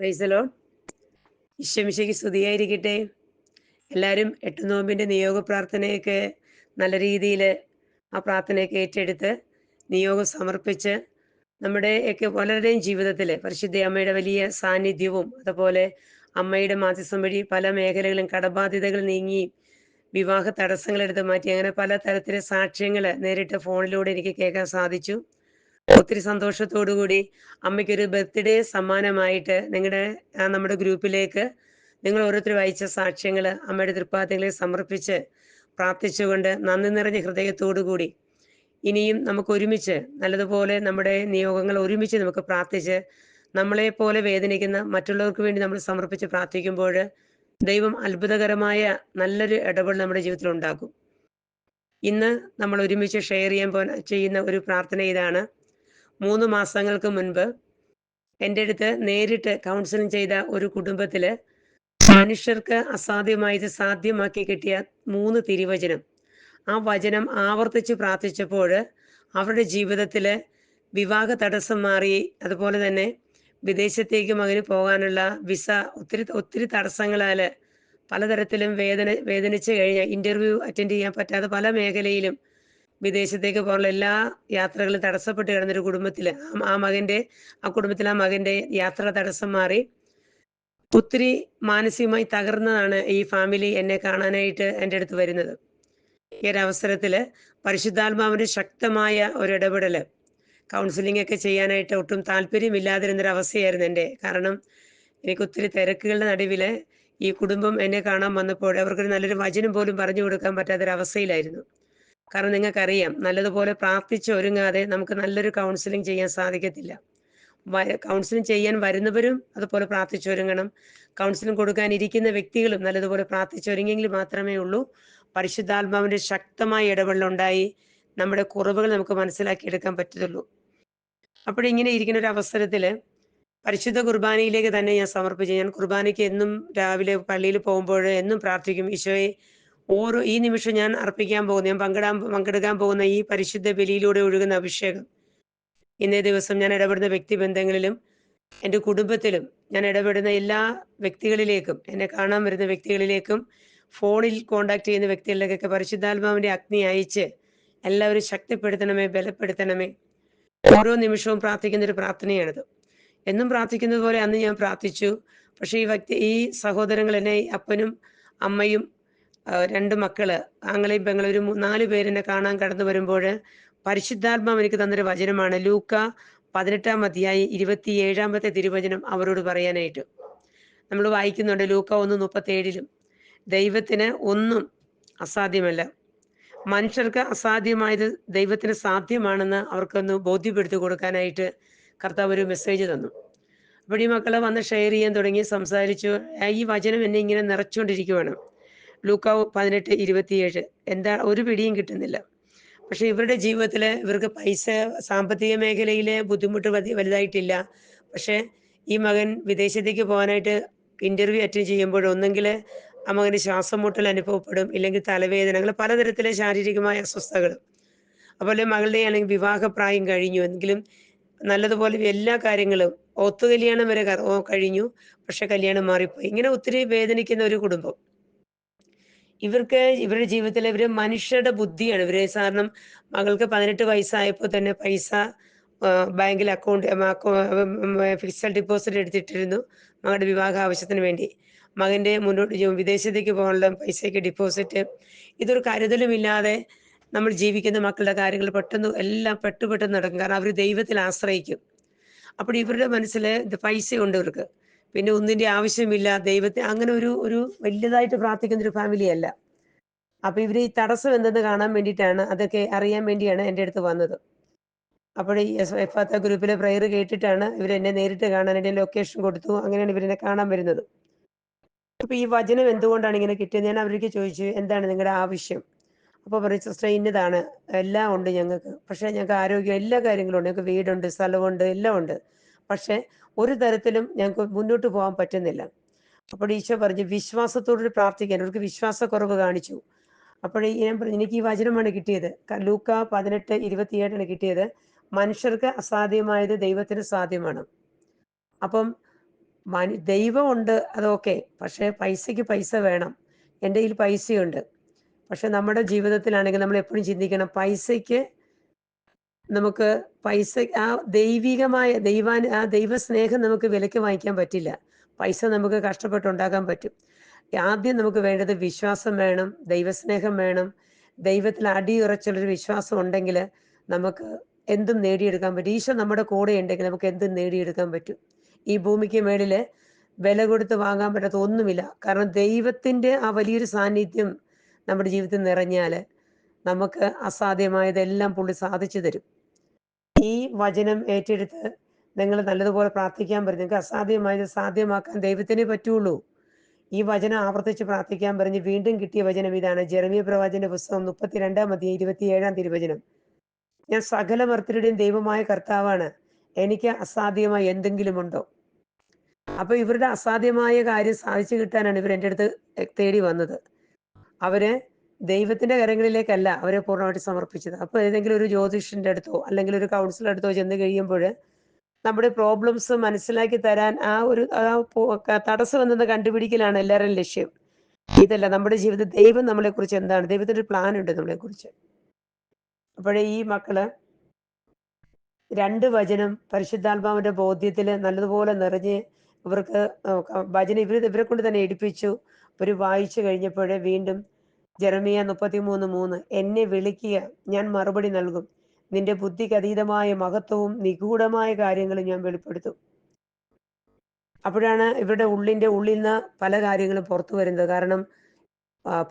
പ്രൈസലോ ഈശ്വമിശയ്ക്ക് സ്തുതിയായിരിക്കട്ടെ. എല്ലാവരും എട്ട് നോമ്പിന്റെ നിയോഗ പ്രാർത്ഥനയൊക്കെ നല്ല രീതിയിൽ ആ പ്രാർത്ഥനയൊക്കെ ഏറ്റെടുത്ത് നിയോഗം സമർപ്പിച്ച് നമ്മുടെ ഒക്കെ പലരുടെയും ജീവിതത്തിൽ പരിശുദ്ധ അമ്മയുടെ വലിയ സാന്നിധ്യവും അതുപോലെ അമ്മയുടെ മാധ്യസ്ഥം വഴി പല മേഖലകളും കടബാധ്യതകൾ നീങ്ങി വിവാഹ തടസ്സങ്ങൾ എടുത്ത് മാറ്റി അങ്ങനെ പല തരത്തിലെ സാക്ഷ്യങ്ങൾ നേരിട്ട് ഫോണിലൂടെ എനിക്ക് കേൾക്കാൻ സാധിച്ചു. ഒത്തിരി സന്തോഷത്തോടു കൂടി അമ്മയ്ക്കൊരു ബർത്ത്ഡേ സമ്മാനമായിട്ട് നിങ്ങളുടെ നമ്മുടെ ഗ്രൂപ്പിലേക്ക് നിങ്ങൾ ഓരോരുത്തരും അയച്ച സാക്ഷ്യങ്ങൾ അമ്മയുടെ തൃപ്പാദങ്ങളിൽ സമർപ്പിച്ച് പ്രാർത്ഥിച്ചുകൊണ്ട് നന്ദി നിറഞ്ഞ ഹൃദയത്തോടു കൂടി ഇനിയും നമുക്ക് ഒരുമിച്ച് നല്ലതുപോലെ നമ്മുടെ നിയോഗങ്ങൾ ഒരുമിച്ച് നമുക്ക് പ്രാർത്ഥിച്ച് നമ്മളെ പോലെ വേദനിക്കുന്ന മറ്റുള്ളവർക്ക് വേണ്ടി നമ്മൾ സമർപ്പിച്ച് പ്രാർത്ഥിക്കുമ്പോൾ ദൈവം അത്ഭുതകരമായ നല്ലൊരു ഇടപെടൽ നമ്മുടെ ജീവിതത്തിൽ ഉണ്ടാക്കും. ഇന്ന് നമ്മൾ ഒരുമിച്ച് ഷെയർ ചെയ്യാൻ പോ ചെയ്യുന്ന ഒരു പ്രാർത്ഥന ഇതാണ്. മൂന്ന് മാസങ്ങൾക്ക് മുൻപ് എന്റെ അടുത്ത് നേരിട്ട് കൗൺസിലിംഗ് ചെയ്ത ഒരു കുടുംബത്തിൽ മനുഷ്യർക്ക് അസാധ്യമായത് സാധ്യമാക്കി കിട്ടിയ മൂന്ന് തിരുവചനം. ആ വചനം ആവർത്തിച്ച് പ്രാർത്ഥിച്ചപ്പോൾ അവരുടെ ജീവിതത്തിൽ വിവാഹ തടസ്സം മാറി. അതുപോലെ തന്നെ വിദേശത്തേക്ക് മകന് പോകാനുള്ള വിസ ഒത്തിരി ഒത്തിരി തടസ്സങ്ങളാൽ പലതരത്തിലും വേദന വേദനിച്ച് കഴിഞ്ഞ ഇന്റർവ്യൂ അറ്റൻഡ് ചെയ്യാൻ പറ്റാതെ പല മേഖലയിലും വിദേശത്തേക്ക് പോകാനുള്ള എല്ലാ യാത്രകളും തടസ്സപ്പെട്ട് കിടന്നൊരു കുടുംബത്തിൽ ആ മകന്റെ ആ കുടുംബത്തിൽ ആ മകന്റെ യാത്ര തടസ്സം മാറി. ഒത്തിരി മാനസികമായി തകർന്നതാണ് ഈ ഫാമിലി എന്നെ കാണാനായിട്ട് എന്റെ അടുത്ത് വരുന്നത്. ഈ ഒരു അവസരത്തിൽ പരിശുദ്ധാത്മാവിന്റെ ശക്തമായ ഒരു ഇടപെടൽ കൗൺസിലിംഗ് ഒക്കെ ചെയ്യാനായിട്ട് ഒട്ടും താല്പര്യമില്ലാതിരുന്നൊരു അവസ്ഥയായിരുന്നു എന്റെ. കാരണം എനിക്ക് ഒത്തിരി തിരക്കുകളുടെ നടുവിൽ ഈ കുടുംബം എന്നെ കാണാൻ വന്നപ്പോൾ അവർക്കൊരു നല്ലൊരു വചനം പോലും പറഞ്ഞു കൊടുക്കാൻ പറ്റാത്തൊരവസ്ഥയിലായിരുന്നു കാരണം നിങ്ങൾക്കറിയാം നല്ലതുപോലെ പ്രാർത്ഥിച്ച് ഒരുങ്ങാതെ നമുക്ക് നല്ലൊരു കൗൺസിലിംഗ് ചെയ്യാൻ സാധിക്കത്തില്ല. കൗൺസിലിംഗ് ചെയ്യാൻ വരുന്നവരും അതുപോലെ പ്രാർത്ഥിച്ചൊരുങ്ങണം കൗൺസിലിംഗ് കൊടുക്കാൻ ഇരിക്കുന്ന വ്യക്തികളും നല്ലതുപോലെ പ്രാർത്ഥിച്ചൊരുങ്ങിയെങ്കിൽ മാത്രമേ ഉള്ളൂ. പരിശുദ്ധാത്മാവിന്റെ ശക്തമായ ഇടപെടലുണ്ടായി. നമ്മുടെ കുറവുകൾ നമുക്ക് മനസ്സിലാക്കി എടുക്കാൻ പറ്റത്തുള്ളൂ. അപ്പോഴിങ്ങനെ ഇരിക്കുന്ന ഒരു അവസരത്തിൽ പരിശുദ്ധ കുർബാനയിലേക്ക് തന്നെ ഞാൻ സമർപ്പിച്ചു. ഞാൻ കുർബാനയ്ക്ക് എന്നും രാവിലെ പള്ളിയിൽ പോകുമ്പോൾ എന്നും പ്രാർത്ഥിക്കും ഈശോയെ ഓരോ ഈ നിമിഷം ഞാൻ അർപ്പിക്കാൻ പോകുന്ന ഞാൻ പങ്കിടാൻ പങ്കെടുക്കാൻ പോകുന്ന ഈ പരിശുദ്ധ ബലിയിലൂടെ ഒഴുകുന്ന അഭിഷേകം. ഇന്നേ ദിവസം ഞാൻ ഇടപെടുന്ന വ്യക്തിബന്ധങ്ങളിലും എന്റെ കുടുംബത്തിലും ഞാൻ ഇടപെടുന്ന എല്ലാ വ്യക്തികളിലേക്കും എന്നെ കാണാൻ വരുന്ന വ്യക്തികളിലേക്കും ഫോണിൽ കോണ്ടാക്ട് ചെയ്യുന്ന വ്യക്തികളിലേക്കൊക്കെ പരിശുദ്ധാത്മാവിന്റെ അഗ്നി അയച്ച് എല്ലാവരും ശക്തിപ്പെടുത്തണമേ ബലപ്പെടുത്തണമേ. ഓരോ നിമിഷവും പ്രാർത്ഥിക്കുന്ന ഒരു പ്രാർത്ഥനയാണിത്. എന്നും പ്രാർത്ഥിക്കുന്നത് പോലെ അന്ന് ഞാൻ പ്രാർത്ഥിച്ചു. പക്ഷേ ഈ വ്യക്തി ഈ സഹോദരങ്ങൾ എന്നെ അപ്പനും അമ്മയും രണ്ട് മക്കൾ ആങ്ങളെയും പെങ്ങളും ഒരു നാല് പേരെന്നെ കാണാൻ കടന്നു വരുമ്പോൾ പരിശുദ്ധാത്മാവ് എനിക്ക് തന്നൊരു വചനമാണ്. ലൂക്ക പതിനെട്ടാം അധ്യായി ഇരുപത്തി ഏഴാമത്തെ തിരുവചനം അവരോട് പറയാനായിട്ട്. നമ്മൾ വായിക്കുന്നുണ്ട് ലൂക്ക ഒന്ന് മുപ്പത്തേഴിലും ദൈവത്തിന് ഒന്നും അസാധ്യമല്ല. മനുഷ്യർക്ക് അസാധ്യമായത് ദൈവത്തിന് സാധ്യമാണെന്ന് അവർക്കൊന്ന് ബോധ്യപ്പെടുത്തി കൊടുക്കാനായിട്ട് കർത്താവ് ഒരു മെസ്സേജ് തന്നു. അപ്പോൾ ഈ മക്കളെ വന്ന് ഷെയർ ചെയ്യാൻ തുടങ്ങി സംസാരിച്ചു. ഈ വചനം എന്നെ ഇങ്ങനെ നിറച്ചുകൊണ്ടിരിക്കുവാണ്. ലൂക്കാവ് പതിനെട്ട് ഇരുപത്തിയേഴ്. എന്താ ഒരു പിടിയും കിട്ടുന്നില്ല. പക്ഷെ ഇവരുടെ ജീവിതത്തിൽ ഇവർക്ക് പൈസ സാമ്പത്തിക മേഖലയിലെ ബുദ്ധിമുട്ട് വലുതായിട്ടില്ല. പക്ഷെ ഈ മകൻ വിദേശത്തേക്ക് പോകാനായിട്ട് ഇന്റർവ്യൂ അറ്റൻഡ് ചെയ്യുമ്പോൾ ഒന്നെങ്കിൽ ആ മകന് ശ്വാസം മുട്ടൽ അനുഭവപ്പെടും ഇല്ലെങ്കിൽ തലവേദന അങ്ങനെ പലതരത്തിലെ ശാരീരികമായ അസ്വസ്ഥകൾ അതുപോലെ മകളുടെ ആണെങ്കിൽ വിവാഹപ്രായം കഴിഞ്ഞു. എങ്കിലും നല്ലതുപോലെ എല്ലാ കാര്യങ്ങളും ഒത്തു കല്യാണം വരെ കഴിഞ്ഞു. പക്ഷെ കല്യാണം മാറിപ്പോയി. ഇങ്ങനെ ഒത്തിരി വേദനിക്കുന്ന ഒരു കുടുംബം. ഇവർക്ക് ഇവരുടെ ജീവിതത്തിൽ ഇവർ മനുഷ്യരുടെ ബുദ്ധിയാണ്. ഇവർ കാരണം മകൾക്ക് പതിനെട്ട് വയസ്സായപ്പോൾ തന്നെ പൈസ ബാങ്കിൽ അക്കൗണ്ട് ഫിക്സഡ് ഡിപ്പോസിറ്റ് എടുത്തിട്ടിരുന്നു മകളുടെ വിവാഹ ആവശ്യത്തിന് വേണ്ടി. മകന്റെ മുന്നോട്ട് വിദേശത്തേക്ക് പോകാനുള്ള പൈസയ്ക്ക് ഡിപ്പോസിറ്റ്. ഇതൊരു കരുതലുമില്ലാതെ നമ്മൾ ജീവിക്കുന്ന മക്കളുടെ കാര്യങ്ങൾ പെട്ടെന്ന് എല്ലാം പെട്ടുപെട്ടെന്ന് നടക്കും. കാരണം അവർ ദൈവത്തിൽ ആശ്രയിക്കും. അപ്പോൾ ഇവരുടെ മനസ്സിൽ പൈസ ഉണ്ട് ഇവർക്ക്. പിന്നെ ഒന്നിന്റെ ആവശ്യമില്ല ദൈവത്തെ അങ്ങനെ ഒരു ഒരു വലിയതായിട്ട് പ്രാർത്ഥിക്കുന്ന ഒരു ഫാമിലി അല്ല. അപ്പൊ ഇവർ ഈ തടസ്സം എന്തെന്ന് കാണാൻ വേണ്ടിയിട്ടാണ് അതൊക്കെ അറിയാൻ വേണ്ടിയാണ് എന്റെ അടുത്ത് വന്നത്. അപ്പോൾ ഈ എഫാത്ത ഗ്രൂപ്പിലെ പ്രയർ കേട്ടിട്ടാണ് ഇവർ എന്നെ നേരിട്ട് കാണാൻ എന്റെ ലൊക്കേഷൻ കൊടുത്തു അങ്ങനെയാണ് ഇവരെന്നെ കാണാൻ വരുന്നത്. അപ്പൊ ഈ വചനം എന്തുകൊണ്ടാണ് ഇങ്ങനെ കിട്ടിയത്? ഞാൻ അവർക്ക് ചോദിച്ചു എന്താണ് നിങ്ങളുടെ ആവശ്യം? അപ്പോൾ പറയും സിസ്റ്റർ ഇന്നതാണ്. എല്ലാം ഉണ്ട് ഞങ്ങൾക്ക്. പക്ഷേ ഞങ്ങൾക്ക് ആരോഗ്യം എല്ലാ കാര്യങ്ങളും ഉണ്ട്. ഞങ്ങൾക്ക് വീടുണ്ട് സ്ഥലമുണ്ട് എല്ലാം ഉണ്ട്. പക്ഷേ ഒരു തരത്തിലും ഞങ്ങൾക്ക് മുന്നോട്ട് പോകാൻ പറ്റുന്നില്ല. അപ്പോൾ ഈശോ പറഞ്ഞു വിശ്വാസത്തോട് പ്രാർത്ഥിക്കാൻ. അവർക്ക് വിശ്വാസക്കുറവ് കാണിച്ചു. അപ്പോൾ ഞാൻ പറഞ്ഞു എനിക്ക് ഈ വചനമാണ് കിട്ടിയത്. ലൂക്ക പതിനെട്ട് ഇരുപത്തിയേഴാണ് കിട്ടിയത്. മനുഷ്യർക്ക് അസാധ്യമായത് ദൈവത്തിന് സാധ്യമാണ്. അപ്പം മനു ദൈവമുണ്ട് അതൊക്കെ പക്ഷേ പൈസയ്ക്ക് പൈസ വേണം. എന്റെ കയ്യിൽ പൈസയുണ്ട്. പക്ഷെ നമ്മുടെ ജീവിതത്തിലാണെങ്കിൽ നമ്മൾ എപ്പോഴും ചിന്തിക്കണം പൈസയ്ക്ക് നമുക്ക് പൈസ ആ ദൈവികമായ ദൈവാൻ ആ ദൈവസ്നേഹം നമുക്ക് വിലയ്ക്ക് വാങ്ങിക്കാൻ പറ്റില്ല. പൈസ നമുക്ക് കഷ്ടപ്പെട്ടുണ്ടാക്കാൻ പറ്റും. ആദ്യം നമുക്ക് വേണ്ടത് വിശ്വാസം വേണം ദൈവസ്നേഹം വേണം. ദൈവത്തിൽ അടിയുറച്ചുള്ളൊരു വിശ്വാസം ഉണ്ടെങ്കിൽ നമുക്ക് എന്തും നേടിയെടുക്കാൻ പറ്റും. ഈശോ നമ്മുടെ കൂടെ ഉണ്ടെങ്കിൽ നമുക്ക് എന്തും നേടിയെടുക്കാൻ പറ്റും. ഈ ഭൂമിക്ക് മേളിൽ വില കൊടുത്ത് വാങ്ങാൻ പറ്റാത്ത ഒന്നുമില്ല. കാരണം ദൈവത്തിന്റെ ആ വലിയൊരു സാന്നിധ്യം നമ്മുടെ ജീവിതത്തിൽ നിറഞ്ഞാൽ നമുക്ക് അസാധ്യമായതെല്ലാം പുള്ളി സാധിച്ചു തരും. ഈ വചനം ഏറ്റെടുത്ത് നിങ്ങൾ നല്ലതുപോലെ പ്രാർത്ഥിക്കാൻ പറ്റും നിങ്ങൾക്ക് അസാധ്യമായത് സാധ്യമാക്കാൻ ദൈവത്തിനെ പറ്റുള്ളൂ. ഈ വചനം ആവർത്തിച്ച് പ്രാർത്ഥിക്കാൻ പറഞ്ഞ് വീണ്ടും കിട്ടിയ വചനം ഇതാണ്. ജെറമിയ പ്രവാചന്റെ പുസ്തകം മുപ്പത്തിരണ്ടാം മതി ഇരുപത്തിയേഴാം തിരുവചനം. ഞാൻ സകല മർത്തരുടെയും ദൈവമായ കർത്താവാണ്. എനിക്ക് അസാധ്യമായി എന്തെങ്കിലും ഉണ്ടോ? അപ്പൊ ഇവരുടെ അസാധ്യമായ കാര്യം സാധിച്ചു കിട്ടാനാണ് ഇവർ എന്റെ അടുത്ത് തേടി വന്നത്. അവർ ദൈവത്തിന്റെ കരങ്ങളിലേക്കല്ല അവരെ പൂർണമായിട്ട് സമർപ്പിച്ചത്. അപ്പൊ ഏതെങ്കിലും ഒരു ജ്യോതിഷന്റെ അടുത്തോ അല്ലെങ്കിൽ ഒരു കൗൺസിലർ അടുത്തോ ചെന്ന് കഴിയുമ്പോൾ നമ്മുടെ പ്രോബ്ലംസ് മനസ്സിലാക്കി തരാൻ ആ ഒരു തടസ്സം എന്നത് കണ്ടുപിടിക്കലാണ് എല്ലാവരുടെയും ലക്ഷ്യം. ഇതല്ല നമ്മുടെ ജീവിതത്തിൽ ദൈവം നമ്മളെ കുറിച്ച് എന്താണ്? ദൈവത്തിന്റെ പ്ലാൻ ഉണ്ട് നമ്മളെ കുറിച്ച് അപ്പോഴേ ഈ മക്കൾ രണ്ട് വചനം പരിശുദ്ധാത്മാവിന്റെ ബോധ്യത്തിൽ നല്ലതുപോലെ നിറഞ്ഞ് ഇവർക്ക് വചനം ഇവർ ഇവരെ കൊണ്ട് തന്നെ എടുപ്പിച്ചു ഒരു വായിച്ചു കഴിഞ്ഞപ്പോഴേ വീണ്ടും ജെറമിയ മുപ്പത്തിമൂന്ന് മൂന്ന്. എന്നെ വിളിക്കുക. ഞാൻ മറുപടി നൽകും. നിന്റെ ബുദ്ധിക്ക് അതീതമായ മഹത്വവും നിഗൂഢമായ കാര്യങ്ങളും ഞാൻ വെളിപ്പെടുത്തും. അപ്പോഴാണ് ഇവരുടെ ഉള്ളിന്റെ ഉള്ളിൽ നിന്ന് പല കാര്യങ്ങളും പുറത്തു വരുന്നത്. കാരണം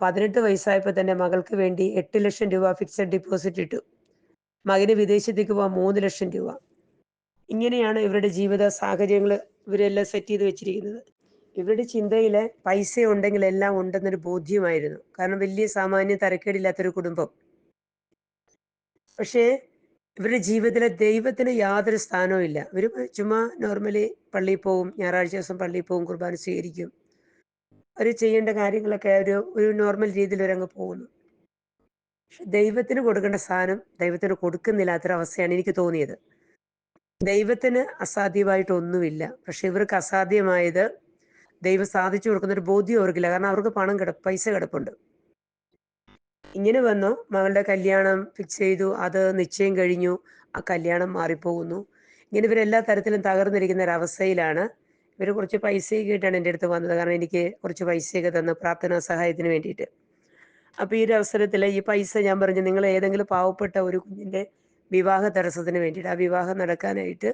പതിനെട്ട് വയസ്സായപ്പോൾ തന്നെ മകൾക്ക് വേണ്ടി എട്ട് ലക്ഷം രൂപ ഫിക്സഡ് ഡിപ്പോസിറ്റ് ഇട്ടു. മകന് വിദേശത്തേക്ക് പോകാൻ മൂന്ന് ലക്ഷം രൂപ. ഇങ്ങനെയാണ് ഇവരുടെ ജീവിത സാഹചര്യങ്ങൾ ഇവരെല്ലാം സെറ്റ് ചെയ്ത് വെച്ചിരിക്കുന്നത്. ഇവരുടെ ചിന്തയിൽ പൈസ ഉണ്ടെങ്കിൽ എല്ലാം ഉണ്ടെന്നൊരു ബോധ്യമായിരുന്നു. കാരണം വലിയ സാമാന്യ തരക്കേടില്ലാത്തൊരു കുടുംബം. പക്ഷേ ഇവരുടെ ജീവിതത്തിലെ ദൈവത്തിന് യാതൊരു സ്ഥാനവും ഇല്ല. ഇവർ ചുമ്മാ നോർമലി പള്ളിയിൽ പോവും ഞായറാഴ്ച ദിവസം പള്ളിയിൽ പോവും കുർബാന സ്വീകരിക്കും. അവർ ചെയ്യേണ്ട കാര്യങ്ങളൊക്കെ ഒരു ഒരു നോർമൽ രീതിയിൽ അവരങ്ങ് പോകുന്നു. പക്ഷെ ദൈവത്തിന് കൊടുക്കേണ്ട സ്ഥാനം ദൈവത്തിന് കൊടുക്കുന്നില്ലാത്തൊരവസ്ഥയാണ് എനിക്ക് തോന്നിയത്. ദൈവത്തിന് അസാധ്യമായിട്ടൊന്നുമില്ല. പക്ഷെ ഇവർക്ക് അസാധ്യമായത് ദൈവം സാധിച്ചു കൊടുക്കുന്ന ഒരു ബോധ്യം അവർക്കില്ല. കാരണം അവർക്ക് പണം കിട പൈസ കിടപ്പുണ്ട്. ഇങ്ങനെ വന്നു. മകളുടെ കല്യാണം ഫിക്സ് ചെയ്തു. അത് നിശ്ചയം കഴിഞ്ഞു. ആ കല്യാണം മാറിപ്പോകുന്നു. ഇങ്ങനെ ഇവരെല്ലാ തരത്തിലും തകർന്നിരിക്കുന്ന ഒരവസ്ഥയിലാണ് ഇവർ കുറച്ച് പൈസയൊക്കെ ആയിട്ടാണ് എന്റെ അടുത്ത് വന്നത്. കാരണം എനിക്ക് കുറച്ച് പൈസയൊക്കെ തന്നു പ്രാർത്ഥനാ സഹായത്തിന് വേണ്ടിയിട്ട്. അപ്പോൾ ഈ ഒരു അവസരത്തിൽ ഈ പൈസ ഞാൻ പറഞ്ഞു നിങ്ങൾ ഏതെങ്കിലും പാവപ്പെട്ട ഒരു കുഞ്ഞിന്റെ വിവാഹ തടസ്സത്തിന് വേണ്ടിയിട്ട് ആ വിവാഹം നടക്കാനായിട്ട്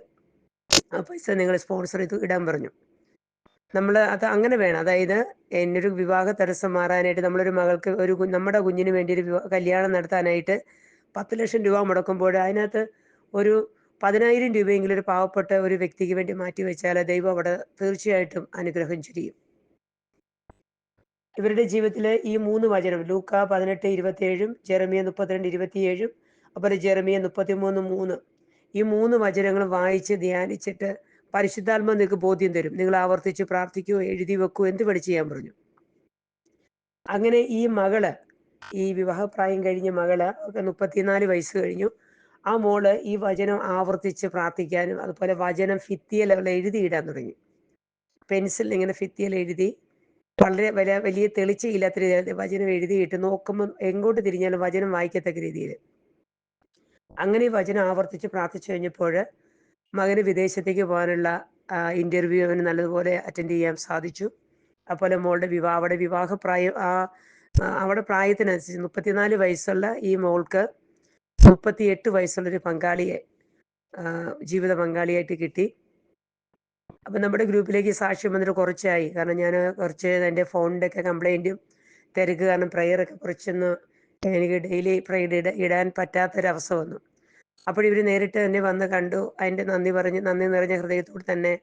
ആ പൈസ നിങ്ങൾ സ്പോൺസർ ചെയ്ത് ഇടാൻ പറഞ്ഞു. നമ്മൾ അത് അങ്ങനെ വേണം. അതായത് എന്നൊരു വിവാഹ തടസ്സം മാറാനായിട്ട് നമ്മളൊരു മകൾക്ക് ഒരു നമ്മുടെ കുഞ്ഞിന് വേണ്ടി ഒരു കല്യാണം നടത്താനായിട്ട് പത്ത് ലക്ഷം രൂപ മുടക്കുമ്പോൾ അതിനകത്ത് ഒരു പതിനായിരം രൂപയെങ്കിലും ഒരു പാവപ്പെട്ട ഒരു വ്യക്തിക്ക് വേണ്ടി മാറ്റി വെച്ചാൽ ദൈവം അവിടെ തീർച്ചയായിട്ടും അനുഗ്രഹം ചുരിയും. ഇവരുടെ ജീവിതത്തിലെ ഈ മൂന്ന് വചനം ലൂക്ക പതിനെട്ട് ഇരുപത്തിയേഴും ജെറമിയ മുപ്പത്തിരണ്ട് ഇരുപത്തിയേഴും അതുപോലെ ജെറമിയ മുപ്പത്തിമൂന്ന് മൂന്ന് ഈ മൂന്ന് വചനങ്ങളും വായിച്ച് ധ്യാനിച്ചിട്ട് പരിശുദ്ധാത്മ നിങ്ങൾക്ക് ബോധ്യം തരും. നിങ്ങൾ ആവർത്തിച്ച് പ്രാർത്ഥിക്കുകയോ എഴുതി വെക്കുകയോ എന്ത് വേണം ചെയ്യാൻ പറഞ്ഞു. അങ്ങനെ ഈ മകൾ ഈ വിവാഹപ്രായം കഴിഞ്ഞ മകൾ മുപ്പത്തിനാല് വയസ്സ് കഴിഞ്ഞു. ആ മോൾ ഈ വചനം ആവർത്തിച്ച് പ്രാർത്ഥിക്കാനും അതുപോലെ വചനം ഫിത്തിയൽ അവൾ എഴുതിയിടാൻ തുടങ്ങി. പെൻസിൽ ഇങ്ങനെ ഫിത്തിയൽ എഴുതി വളരെ വലിയ വലിയ തെളിച്ചയില്ലാത്ത രീതിയിൽ വചനം എഴുതിയിട്ട് നോക്കുമ്പോൾ എങ്ങോട്ട് തിരിഞ്ഞാലും വചനം വായിക്കത്തക്ക രീതിയിൽ. അങ്ങനെ വചനം ആവർത്തിച്ച് പ്രാർത്ഥിച്ചു കഴിഞ്ഞപ്പോൾ മകന് വിദേശത്തേക്ക് പോകാനുള്ള ഇന്റർവ്യൂ അവന് നല്ലതുപോലെ അറ്റൻഡ് ചെയ്യാൻ സാധിച്ചു. അതുപോലെ മോളുടെ വിവാഹ അവിടെ വിവാഹപ്രായം ആ അവിടെ പ്രായത്തിനനുസരിച്ച് മുപ്പത്തിനാല് വയസ്സുള്ള ഈ മോൾക്ക് മുപ്പത്തിയെട്ട് വയസ്സുള്ളൊരു പങ്കാളിയെ ജീവിത പങ്കാളിയായിട്ട് കിട്ടി. അപ്പം നമ്മുടെ ഗ്രൂപ്പിലേക്ക് സാക്ഷ്യം വന്നിട്ട് കുറച്ചായി. കാരണം ഞാൻ കുറച്ച് എന്റെ ഫോണിന്റെ ഒക്കെ കംപ്ലൈന്റും തിരക്ക് കാരണം പ്രയറൊക്കെ കുറച്ചൊന്ന് എനിക്ക് ഡെയിലി പ്രയർ ഇട ഇടാൻ പറ്റാത്തൊരവസ്ഥ വന്നു. അപ്പോൾ ഇവർ നേരിട്ട് തന്നെ വന്ന് കണ്ടു. അതിന്റെ നന്ദി പറഞ്ഞ്. നന്ദി നിറഞ്ഞ ഹൃദയത്തോട് തന്നെ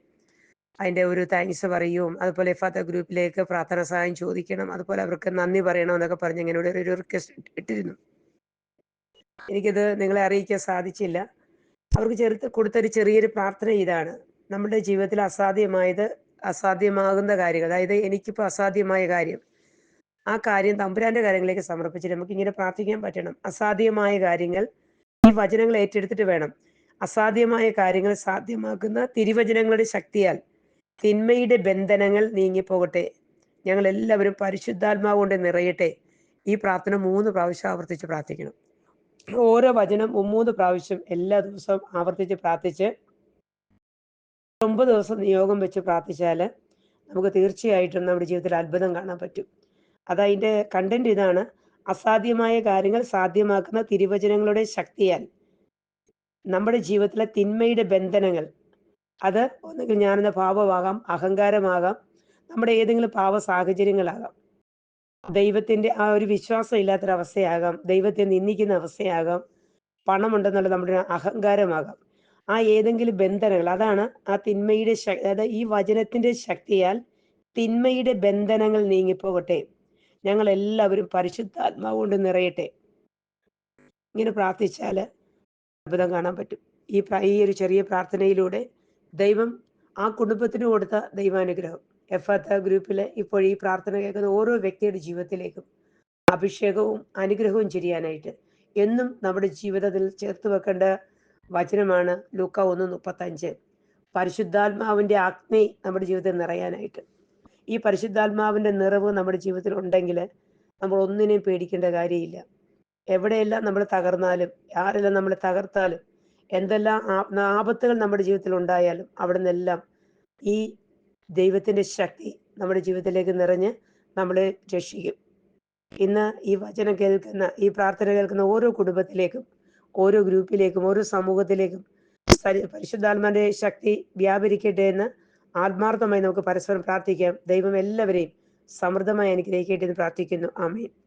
അതിന്റെ ഒരു താങ്ക്സ് പറയും. അതുപോലെ ഫാത്ത ഗ്രൂപ്പിലേക്ക് പ്രാർത്ഥന സഹായം ചോദിക്കണം. അതുപോലെ അവർക്ക് നന്ദി പറയണം എന്നൊക്കെ പറഞ്ഞ് ഇങ്ങനെ ഒരു റിക്വസ്റ്റ് ഇട്ടിരുന്നു. എനിക്കത് നിങ്ങളെ അറിയിക്കാൻ സാധിച്ചില്ല. അവർക്ക് ചെറുത്ത് കൊടുത്തൊരു ചെറിയൊരു പ്രാർത്ഥന ഇതാണ്. നമ്മുടെ ജീവിതത്തിൽ അസാധ്യമായത് അസാധ്യമാകുന്ന കാര്യങ്ങൾ. അതായത് എനിക്കിപ്പോൾ അസാധ്യമായ കാര്യം. ആ കാര്യം തമ്പുരാന്റെ കാര്യങ്ങളിലേക്ക് സമർപ്പിച്ചിട്ട് നമുക്ക് ഇങ്ങനെ പ്രാർത്ഥിക്കാൻ പറ്റണം. അസാധ്യമായ കാര്യങ്ങൾ വചനങ്ങൾ ഏറ്റെടുത്തിട്ട് വേണം. അസാധ്യമായ കാര്യങ്ങൾ സാധ്യമാക്കുന്ന തിരുവചനങ്ങളുടെ ശക്തിയാൽ തിന്മയുടെ ബന്ധനങ്ങൾ നീങ്ങിപ്പോകട്ടെ. ഞങ്ങൾ എല്ലാവരും പരിശുദ്ധാത്മാവ് കൊണ്ട് നിറയട്ടെ. ഈ പ്രാർത്ഥന മൂന്ന് പ്രാവശ്യം ആവർത്തിച്ച് പ്രാർത്ഥിക്കണം. ഓരോ വചനം മൂന്ന് പ്രാവശ്യം എല്ലാ ദിവസവും ആവർത്തിച്ച് പ്രാർത്ഥിച്ച് ഒമ്പത് ദിവസം നിയോഗം വെച്ച് പ്രാർത്ഥിച്ചാൽ നമുക്ക് തീർച്ചയായിട്ടും നമ്മുടെ ജീവിതത്തിൽ അത്ഭുതം കാണാൻ പറ്റും. അതതിന്റെ കണ്ടന്റ് ഇതാണ്. അസാധ്യമായ കാര്യങ്ങൾ സാധ്യമാക്കുന്ന തിരുവചനങ്ങളുടെ ശക്തിയാൽ നമ്മുടെ ജീവിതത്തിലെ തിന്മയുടെ ബന്ധനങ്ങൾ അത് ഒന്നുകിൽ ഞാനെന്ന ഭാവമാകാം അഹങ്കാരമാകാം നമ്മുടെ ഏതെങ്കിലും പാവ സാഹചര്യങ്ങളാകാം. ദൈവത്തിന്റെ ആ ഒരു വിശ്വാസം ഇല്ലാത്തൊരവസ്ഥയാകാം ദൈവത്തെ നിന്ദിക്കുന്ന അവസ്ഥയാകാം പണമുണ്ടെന്നുള്ള നമ്മുടെ അഹങ്കാരമാകാം. ആ ഏതെങ്കിലും ബന്ധനങ്ങൾ അതാണ് ആ തിന്മയുടെ ശ- അതായത് ഈ വചനത്തിന്റെ ശക്തിയാൽ തിന്മയുടെ ബന്ധനങ്ങൾ നീങ്ങിപ്പോകട്ടെ. ഞങ്ങൾ എല്ലാവരും പരിശുദ്ധാത്മാവ് കൊണ്ട് നിറയട്ടെ. ഇങ്ങനെ പ്രാർത്ഥിച്ചാൽ അത്ഭുതം കാണാൻ പറ്റും. ഈ ഈ ഒരു ചെറിയ പ്രാർത്ഥനയിലൂടെ ദൈവം ആ കുടുംബത്തിന് കൊടുത്ത ദൈവാനുഗ്രഹം. എഫാത്ത ഗ്രൂപ്പിലെ ഇപ്പോൾ ഈ പ്രാർത്ഥന കേൾക്കുന്ന ഓരോ വ്യക്തിയുടെ ജീവിതത്തിലേക്കും അഭിഷേകവും അനുഗ്രഹവും ചെയ്യാനായിട്ട് എന്നും നമ്മുടെ ജീവിതത്തിൽ ചേർത്ത് വെക്കേണ്ട വചനമാണ് ലൂക്ക ഒന്ന് മുപ്പത്തഞ്ച്. പരിശുദ്ധാത്മാവിന്റെ അഗ്നി നമ്മുടെ ജീവിതത്തിൽ നിറയാനായിട്ട്. ഈ പരിശുദ്ധാത്മാവിന്റെ നിറവ് നമ്മുടെ ജീവിതത്തിൽ ഉണ്ടെങ്കിൽ നമ്മൾ ഒന്നിനെയും പേടിക്കേണ്ട കാര്യമില്ല. എവിടെയെല്ലാം നമ്മൾ തകർന്നാലും ആരെല്ലാം നമ്മളെ തകർത്താലും എന്തെല്ലാം ആപത്തുകൾ നമ്മുടെ ജീവിതത്തിൽ ഉണ്ടായാലും അവിടെ നിന്നെല്ലാം ഈ ദൈവത്തിന്റെ ശക്തി നമ്മുടെ ജീവിതത്തിലേക്ക് നിറഞ്ഞ് നമ്മളെ രക്ഷിക്കും. ഇന്ന് ഈ വചനം കേൾക്കുന്ന ഈ പ്രാർത്ഥന കേൾക്കുന്ന ഓരോ കുടുംബത്തിലേക്കും ഓരോ ഗ്രൂപ്പിലേക്കും ഓരോ സമൂഹത്തിലേക്കും പരിശുദ്ധാത്മാന്റെ ശക്തി വ്യാപരിക്കട്ടെ എന്ന് ആത്മാർത്ഥമായി നമുക്ക് പരസ്പരം പ്രാർത്ഥിക്കാം. ദൈവം എല്ലാവരെയും സമൃദ്ധമായി അനുഗ്രഹിക്കട്ടെ എന്ന് പ്രാർത്ഥിക്കുന്നു. ആമേൻ.